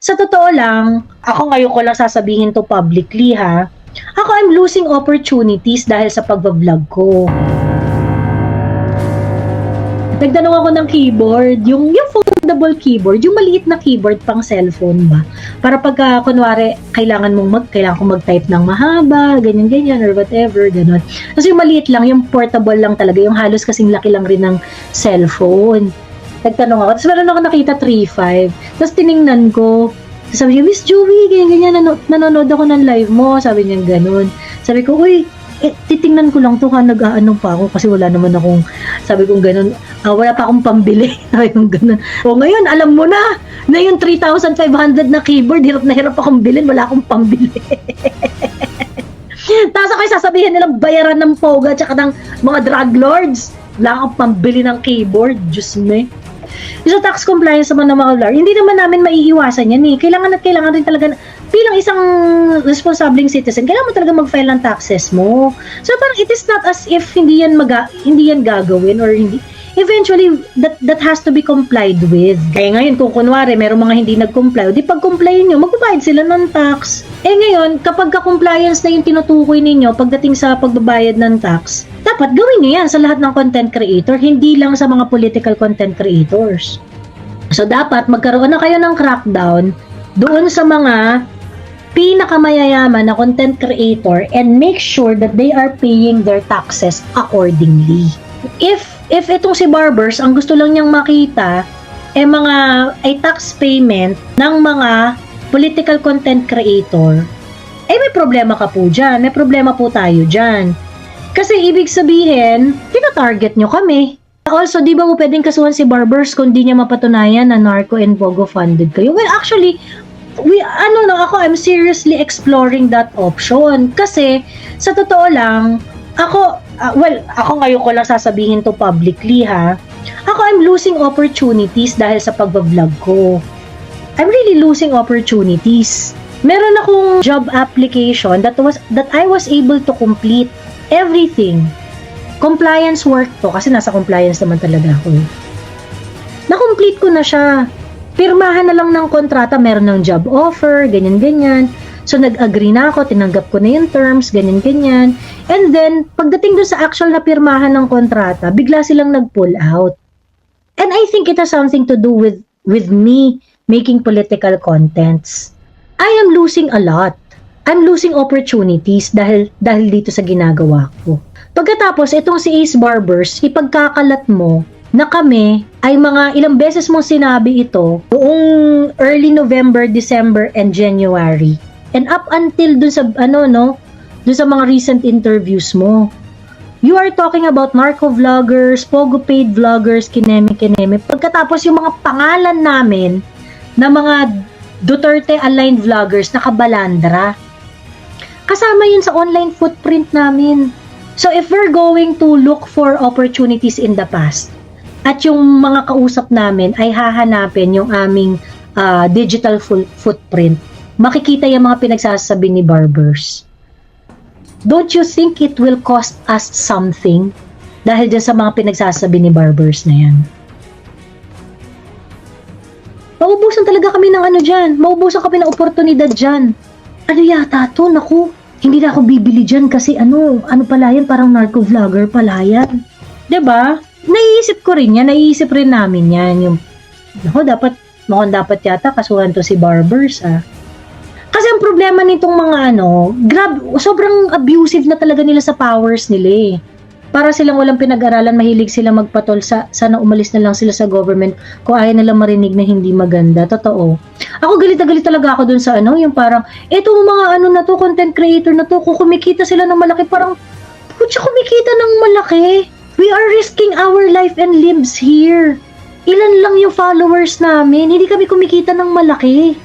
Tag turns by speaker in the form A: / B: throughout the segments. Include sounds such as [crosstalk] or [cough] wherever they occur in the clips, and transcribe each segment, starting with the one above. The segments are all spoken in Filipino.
A: Sa totoo lang, ako ngayon ko lang sasabihin to publicly ha. Ako I'm losing opportunities dahil sa pagbablog ko. Nagtanong ako ng keyboard, yung, yung foldable keyboard, yung maliit na keyboard pang cellphone ba? Para pagka, kunwari, kailangan mong mag, kailangan kong mag-type ng mahaba, ganyan-ganyan, or whatever, ganun. Kasi yung maliit lang, yung portable lang talaga, yung halos kasing laki lang rin ng cellphone. Nagtanong ako, tapos meron ako nakita 3.5, tapos tiningnan ko, sabi niya, Miss Joey, ganyan-ganyan, nano- nanonood ako ng live mo, sabi niya ganun. Sabi ko, uy, eh, titingnan ko lang to ha, nag-aanong pa ako kasi wala naman akong, sabi ko ganun, ah, wala pa akong pambili. [laughs] sabi ko ganun. O ngayon, alam mo na, na yung 3,500 na keyboard, hirap na hirap akong bilhin, wala akong pambili. [laughs] Tapos ako sasabihin nilang bayaran ng poga tsaka ng mga drug lords. Wala akong pambili ng keyboard, Diyos me. Yung Sa tax compliance naman ng mga lawyer, hindi naman namin maiiwasan yan eh. Kailangan at kailangan rin talaga, bilang isang responsibleng citizen, kailangan mo talaga mag-file ng taxes mo. So parang it is not as if hindi yan, maga, hindi yan gagawin or hindi, eventually that that has to be complied with. Kaya ngayon kung kunwari merong mga hindi nag-comply, di pag-complyin nyo, magbabayad sila ng tax. Eh ngayon, kapag ka-compliance na yung tinutukoy ninyo pagdating sa pagbabayad ng tax, dapat gawin nyo yan sa lahat ng content creator, hindi lang sa mga political content creators. So dapat magkaroon na kayo ng crackdown doon sa mga pinakamayayaman na content creator and make sure that they are paying their taxes accordingly. If if itong si Barbers ang gusto lang niyang makita eh mga ay tax payment ng mga political content creator, eh may problema ka po dyan. May problema po tayo dyan. Kasi ibig sabihin, tina-target nyo kami. Also, di ba mo pwedeng kasuhan si Barbers kung di niya mapatunayan na narco and pogo funded kayo? Well, actually, we, ano no, ako, I'm seriously exploring that option. Kasi, sa totoo lang, ako, ah, well, ako ngayon ko lang sasabihin to publicly ha. Ako, I'm losing opportunities dahil sa pagbablog ko. I'm really losing opportunities. Meron akong job application that was that I was able to complete everything. Compliance work to kasi nasa compliance naman talaga ako. Na-complete ko na siya. Pirmahan na lang ng kontrata, meron ng job offer, ganyan-ganyan. So nag-agree na ako, tinanggap ko na yung terms, ganyan-ganyan. And then, pagdating doon sa actual na pirmahan ng kontrata, bigla silang nag-pull out. And I think it has something to do with with me making political contents. I am losing a lot. I'm losing opportunities dahil dahil dito sa ginagawa ko. Pagkatapos itong si Ace Barbers, ipagkakalat mo na kami ay mga ilang beses mong sinabi ito noong early November, December, and January. And up until dun sa ano no, dun sa mga recent interviews mo. You are talking about narco vloggers, pogo paid vloggers, kineme kineme. Pagkatapos yung mga pangalan namin na mga Duterte aligned vloggers nakabalandra. Kasama yun sa online footprint namin. So if we're going to look for opportunities in the past, at yung mga kausap namin ay hahanapin yung aming ah, digital full footprint, makikita yung mga pinagsasabi ni barbers. Don't you think it will cost us something dahil dyan sa mga pinagsasabi ni barbers na yan? Maubusan talaga kami ng ano dyan. Maubusan kami ng oportunidad dyan. Ano yata to? Naku, hindi na ako bibili dyan kasi ano, ano pala yan, parang narco vlogger pala yan. ba? Naiisip ko rin yan, naiisip rin namin yan. Yung, naku, dapat, mukhang dapat yata kasuhan to si Barbers ah. Kasi ang problema nitong mga ano, grab, sobrang abusive na talaga nila sa powers nila eh. Para silang walang pinag-aralan, mahilig sila magpatol sa sana umalis na lang sila sa government kung ayaw nila marinig na hindi maganda. Totoo. Ako galit na galit talaga ako dun sa ano, yung parang, eto mga ano na to, content creator na to, kung kumikita sila ng malaki, parang, putya kumikita ng malaki. We are risking our life and lives here. Ilan lang yung followers namin, hindi kami kumikita ng malaki.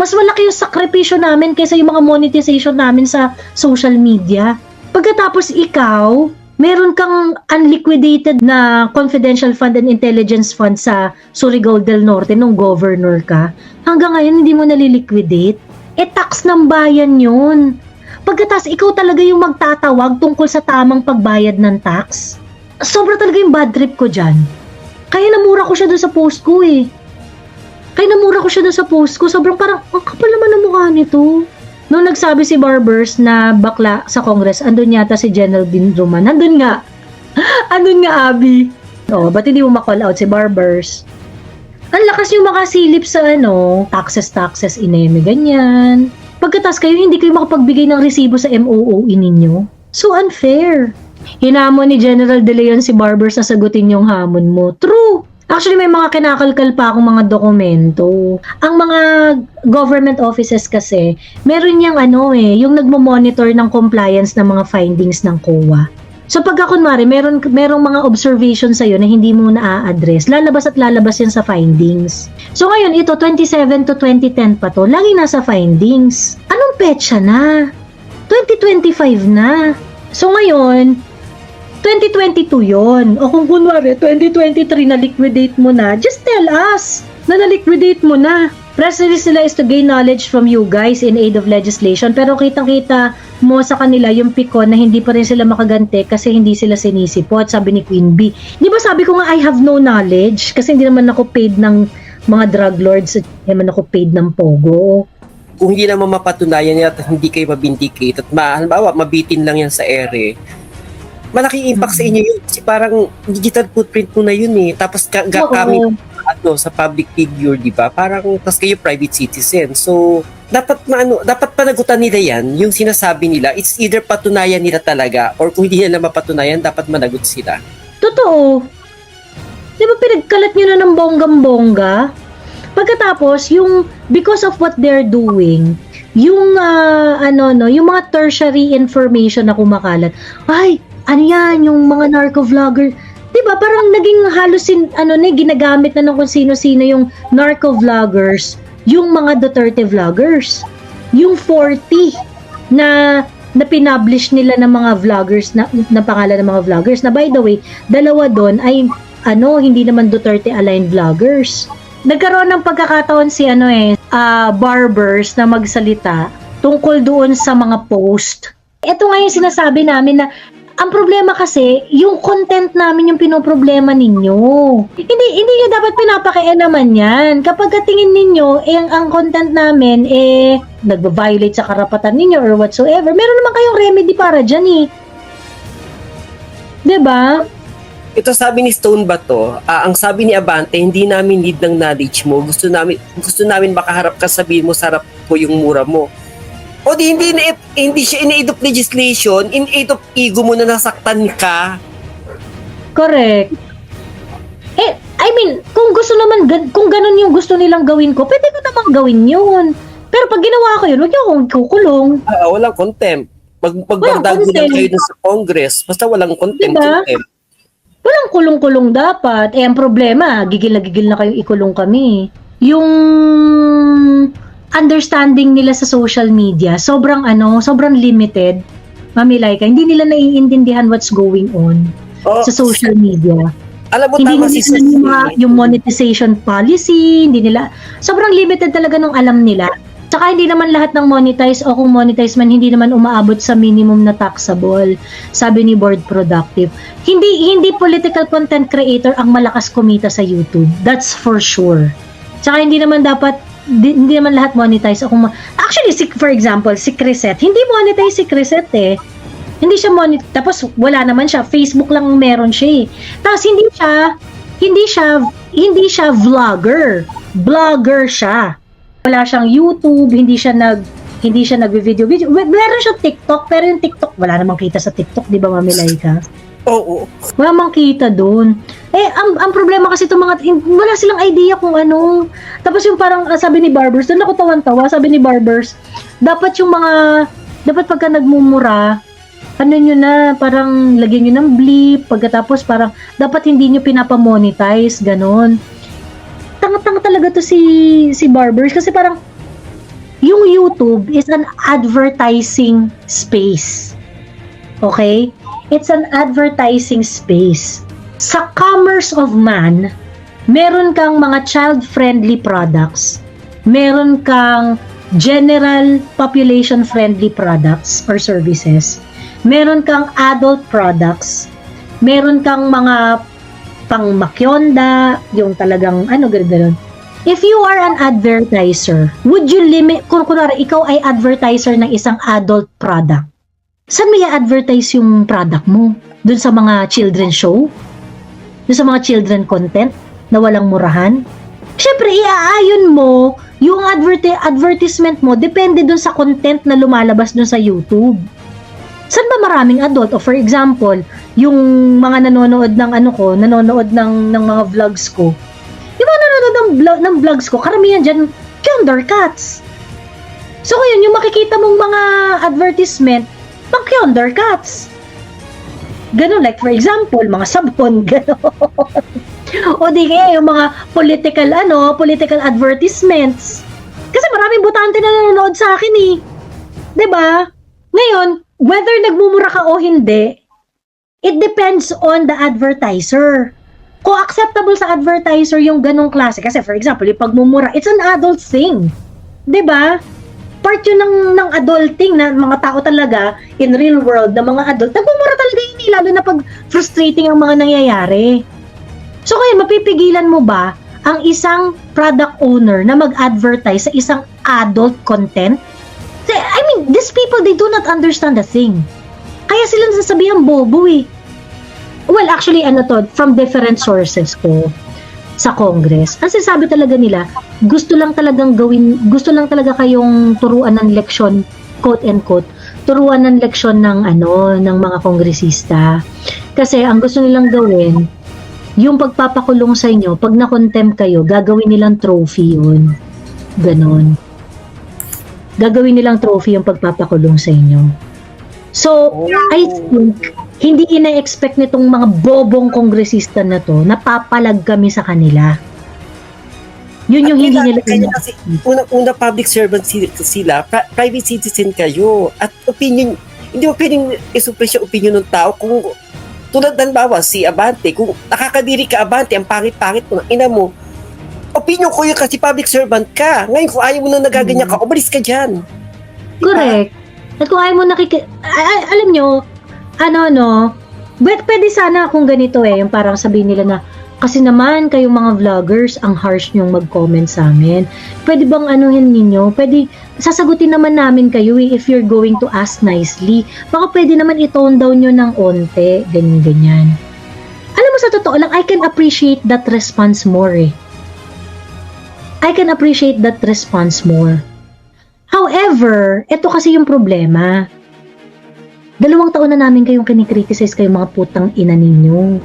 A: Mas malaki yung sakripisyo namin kaysa yung mga monetization namin sa social media. Pagkatapos ikaw, meron kang unliquidated na confidential fund and intelligence fund sa Surigao del Norte nung governor ka. Hanggang ngayon hindi mo naliliquidate. Eh tax ng bayan yun. Pagkatapos ikaw talaga yung magtatawag tungkol sa tamang pagbayad ng tax. Sobra talaga yung bad trip ko dyan. Kaya namura ko siya doon sa post ko eh. Kaya namura ko siya doon sa post ko. Sobrang parang, ang kapal naman ng mukha nito. Nung nagsabi si Barbers na bakla sa Congress, andun yata si General Din Roman. Andun nga. [laughs] andun nga, Abby. Oh, ba't hindi mo ma-call out si Barbers? Ang lakas yung makasilip sa ano, taxes, taxes, ineme, ganyan. Pagkatas kayo, hindi kayo makapagbigay ng resibo sa MOOE ninyo. So unfair. Hinamon ni General De Leon si Barbers na sagutin yung hamon mo. True. Actually, may mga kinakalkal pa akong mga dokumento. Ang mga government offices kasi, meron niyang ano eh, yung nagmo-monitor ng compliance ng mga findings ng COA. So pagka kunwari, meron, merong mga observation sa'yo na hindi mo na-address, lalabas at lalabas yan sa findings. So ngayon, ito, 27 to 2010 pa to, lagi nasa findings. Anong petsa na? 2025 na. So ngayon, 2022 yon O kung kunwari, 2023 na liquidate mo na, just tell us na na-liquidate mo na. Press release nila is to gain knowledge from you guys in aid of legislation. Pero kitang-kita mo sa kanila yung pikon na hindi pa rin sila makagante kasi hindi sila sinisipot, sabi ni Queen Bee. Di ba sabi ko nga I have no knowledge kasi hindi naman ako paid ng mga drug lords at hindi naman ako paid ng pogo.
B: kung hindi naman mapatunayan nila at hindi kayo mabindicate at ma, halimbawa, mabitin lang yan sa ere, malaking impact sa inyo yun. Kasi parang digital footprint mo na yun eh. Tapos ka, ga,
A: Oo.
B: kami ano, sa public figure, di ba? Parang, tas kayo private citizen. So, dapat maano, dapat panagutan nila yan, yung sinasabi nila, it's either patunayan nila talaga, or kung hindi nila mapatunayan, dapat managot sila.
A: Totoo. Di ba pinagkalat nyo na ng bonggam-bongga? Pagkatapos, yung because of what they're doing, yung ah, ano no, yung mga tertiary information na kumakalat. Ay, ano yan, yung mga narco vlogger. 'Di ba? Parang naging halos sin, ano na ginagamit na ng kung sino-sino yung narco vloggers, yung mga Duterte vloggers. Yung 40 na na pinablish nila ng mga vloggers na, na pangalan ng mga vloggers na by the way, dalawa doon ay ano, hindi naman Duterte aligned vloggers. Nagkaroon ng pagkakataon si ano eh, ah, barbers na magsalita tungkol doon sa mga post. Ito nga yung sinasabi namin na ang problema kasi, yung content namin yung pinoproblema ninyo. Hindi hindi niyo dapat pinapakialaman yan. Kapag tingin ninyo, eh, ang, ang content namin, eh, nagva-violate sa karapatan ninyo or whatsoever, meron naman kayong remedy para dyan eh. ba?
B: Ito sabi ni Stone Bato, ah, ang sabi ni Abante, hindi namin need ng knowledge mo. Gusto namin gusto namin makaharap ka sabihin mo sarap po yung mura mo. O di hindi na, hindi siya in aid of legislation, in aid of ego mo na nasaktan ka.
A: Correct. Eh, I mean, kung gusto naman, kung ganun yung gusto nilang gawin ko, pwede ko namang gawin yun. Pero pag ginawa ko yun, huwag niyo akong kukulong.
B: Ah, walang contempt. Mag
A: Walang
B: magbardago lang kayo dun sa Congress. Basta walang contempt.
A: Diba?
B: contempt.
A: Walang kulong-kulong dapat. Eh, ang problema, gigil na gigil na kayo ikulong kami. Yung understanding nila sa social media, sobrang ano, sobrang limited. Mami Laika, hindi nila naiintindihan what's going on
B: Oh,
A: sa social media.
B: alam mo
A: hindi
B: tama
A: nila
B: si
A: yung, mga, yung monetization policy, hindi nila, sobrang limited talaga nung alam nila. Tsaka hindi naman lahat ng monetize o kung monetize man, hindi naman umaabot sa minimum na taxable, sabi ni Board Productive. Hindi hindi political content creator ang malakas kumita sa YouTube. That's for sure. Tsaka hindi naman dapat di- hindi naman lahat monetize o kung ma- Actually, si, for example, si Crisette, hindi monetize si Crisette eh. Hindi siya monetize. Tapos wala naman siya. Facebook lang meron siya eh. Tapos hindi siya, hindi siya, hindi siya vlogger. Blogger siya. Wala siyang YouTube, hindi siya nag, hindi siya nagvi-video video. Mer- Meron siya TikTok, pero yung TikTok, wala namang kita sa TikTok, di ba Mami Laika?
B: Oo.
A: Wala mang kita doon. Eh, ang, ang problema kasi itong mga, wala silang idea kung ano. Tapos yung parang, ah, sabi ni Barbers, doon ako tawan-tawa, sabi ni Barbers, dapat yung mga, dapat pagka nagmumura, ano nyo na, parang lagyan nyo ng bleep, pagkatapos parang, dapat hindi nyo pinapamonetize, ganon. Tanga-tanga talaga to si, si Barbers, kasi parang, yung YouTube is an advertising space. Okay? It's an advertising space. Sa commerce of man, meron kang mga child-friendly products. Meron kang general population-friendly products or services. Meron kang adult products. Meron kang mga pang makyonda, yung talagang ano, gano'n. if you are an advertiser, would you limit, kung kunwari, ikaw ay advertiser ng isang adult product, saan mo i-advertise yung product mo? Doon sa mga children show? Doon sa mga children content na walang murahan? Siyempre, iaayon mo yung advert- advertisement mo depende doon sa content na lumalabas doon sa YouTube. Saan ba maraming adult? O for example, yung mga nanonood ng ano ko, nanonood ng, ng mga vlogs ko, yung mga nanonood ng, vlog, ng vlogs ko, karamihan dyan, Thundercats. So ngayon, yung makikita mong mga advertisement, pang Thundercats. Ganun, like for example, mga sabon, [laughs] gano'n. o di kaya yung mga political, ano, political advertisements. Kasi maraming butante na nanonood sa akin eh. ba? Ngayon, whether nagmumura ka o hindi, it depends on the advertiser. Kung acceptable sa advertiser yung ganong klase. Kasi for example, yung pagmumura, it's an adult thing. ba? Part yun ng, ng adulting na mga tao talaga in real world na mga adult. Nagmumura talaga yun eh, lalo na pag frustrating ang mga nangyayari. So kaya mapipigilan mo ba ang isang product owner na mag-advertise sa isang adult content? I mean, these people, they do not understand the thing. Kaya sila nasasabihan bobo eh. Well, actually, ano to, from different sources ko sa Congress. Ang sinasabi talaga nila, gusto lang talagang gawin, gusto lang talaga kayong turuan ng leksyon, quote and quote, turuan ng leksyon ng ano, ng mga kongresista. Kasi ang gusto nilang gawin, yung pagpapakulong sa inyo, pag na-contempt kayo, gagawin nilang trophy yun. Ganon. Gagawin nilang trophy yung pagpapakulong sa inyo. So, I think, hindi ina-expect nitong mga bobong kongresista na to, napapalag kami sa kanila. Yun yung hindi nila ina-
B: kasi una-una public servant si- sila, pri- private citizen kayo. At opinion, hindi mo pwedeng isuppress yung opinion ng tao kung tulad ng bawa si Abante, kung nakakadiri ka Abante, ang pangit-pangit mo, ina mo, opinion ko yun kasi public servant ka. Ngayon kung ayaw mo na nagaganyan ka, umalis ka dyan.
A: Correct. At kung ayaw mo nakiki... a- a- alam nyo, ano, no, pwede, pwede sana kung ganito eh, yung parang sabihin nila na, kasi naman kayong mga vloggers, ang harsh nyong mag-comment sa amin. Pwede bang anuhin ninyo? Pwede, sasagutin naman namin kayo eh, if you're going to ask nicely. Baka pwede naman i-tone down nyo ng onte, ganyan-ganyan. Alam mo sa totoo lang, I can appreciate that response more eh. I can appreciate that response more. However, ito kasi yung problema. Dalawang taon na namin kayong kinikriticize kayong mga putang ina ninyo.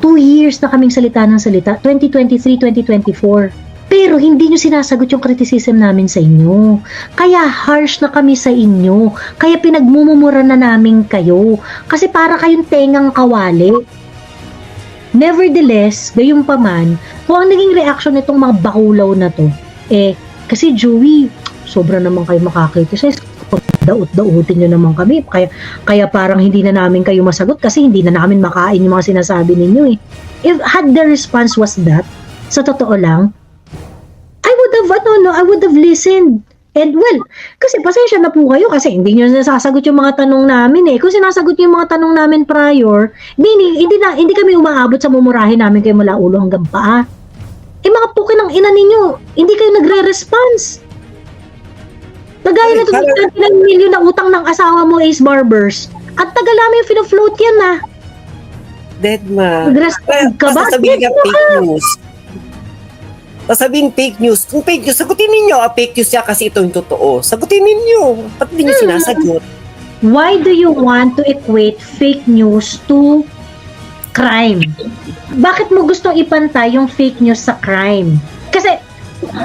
A: Two years na kaming salita ng salita, 2023, 2024. Pero hindi nyo sinasagot yung criticism namin sa inyo. Kaya harsh na kami sa inyo. Kaya pinagmumumura na namin kayo. Kasi para kayong tengang kawali. Nevertheless, gayon pa man, kung ang naging reaction nitong mga bakulaw na to, eh, kasi Joey, sobra naman kayo makakriticize. Daut-dautin nyo naman kami. Kaya, kaya parang hindi na namin kayo masagot kasi hindi na namin makain yung mga sinasabi ninyo eh. If had the response was that, sa totoo lang, I would have, ano, no, I would have listened. And well, kasi pasensya na po kayo kasi hindi nyo nasasagot yung mga tanong namin eh. Kung sinasagot nyo yung mga tanong namin prior, hindi, hindi, na, hindi kami umaabot sa mumurahin namin kayo mula ulo hanggang paa. Eh mga pukin ng ina ninyo, hindi kayo nagre-response. Kagaya na itong 29 million na utang ng asawa mo, Ace Barbers. At tagal namin fino-float yan na.
B: Dead ma.
A: Nag-respond ka ba?
B: Sasabihin ka fake news. Sasabihin fake news. Kung fake news, sagutin ninyo. Ah, fake news siya kasi ito yung totoo. Sagutin ninyo. Ba't hindi nyo
A: Hmm.
B: sinasagot?
A: Why do you want to equate fake news to crime? Bakit mo gustong ipantay yung fake news sa crime? Kasi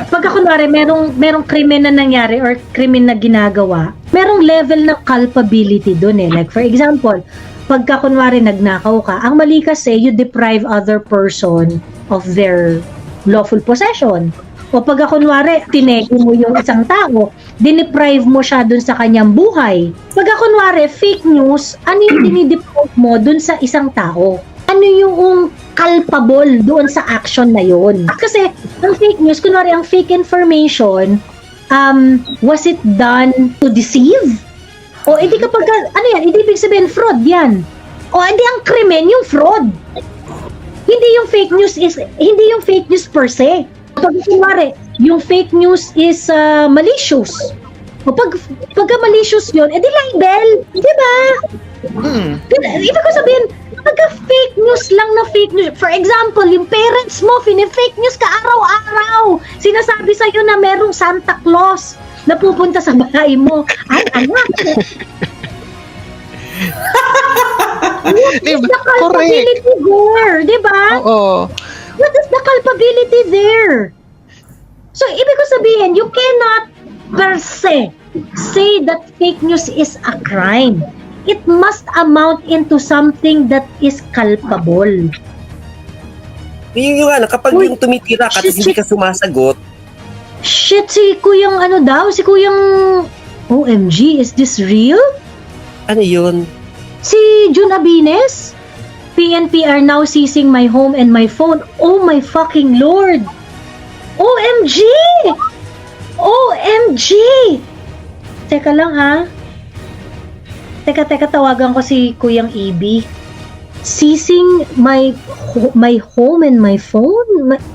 A: pagka kunwari merong merong krimen na nangyari or krimen na ginagawa, merong level ng culpability doon eh. Like for example, pagka kunwari nagnakaw ka, ang mali kasi you deprive other person of their lawful possession. O pagka kunwari, tinegi mo yung isang tao, diniprive mo siya dun sa kanyang buhay. Pagka kunwari, fake news, ano yung dinideprive mo dun sa isang tao? Ano yung culpable doon sa action na yun? Kasi, ang fake news, kunwari, ang fake information, um, was it done to deceive? O edi kapag, ano yan, edi ibig sabihin fraud yan. O edi ang krimen yung fraud. Hindi yung fake news is, hindi yung fake news per se. Pag kunwari, yung fake news is ah, malicious. O pag, pagka malicious yun, edi libel. Di ba?
C: Hmm.
A: Ibig ko sabihin, pagka fake news lang na fake news, for example, yung parents mo, fini-fake news ka araw-araw. Sinasabi sa'yo na merong Santa Claus na pupunta sa bahay mo. Ay, anak,
C: Di ba?
A: the
C: Correct.
A: culpability there, di ba?
C: Oo.
A: What is the culpability there? So, ibig ko sabihin, you cannot per se say that fake news is a crime. It must amount into something that is culpable.
B: Yung, yung ano, kapag
A: Uy,
B: yung tumitira ka, tapos hindi ka sumasagot,
A: Shit, si kuyang ano daw? Si kuyang... OMG, is this real?
B: ano yun?
A: Si Jun Abines? PNP are now seizing my home and my phone. Oh my fucking lord! OMG! OMG! Teka lang ha. Teka, teka, tawagan ko si Kuyang EB. Seizing my my home and my phone? Ma-